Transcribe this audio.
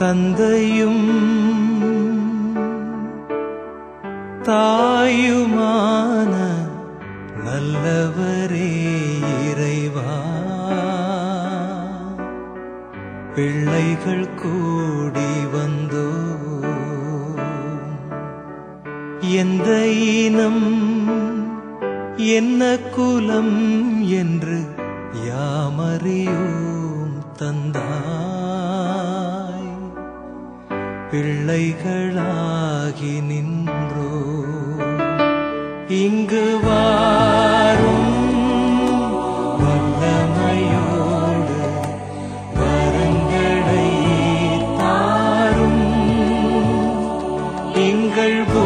தந்தையும் தாயுமான நல்லவரே இறைவா. பிள்ளைகள் கூடி வந்தோ எந்த இனம் என்ன குலம் என்று யாமறியோம் தந்தா. பிள்ளைகளாகி நின்றோ. இங்கு வாரும் வல்லமையோடு வரங்களை தாரும். எங்கள் பூ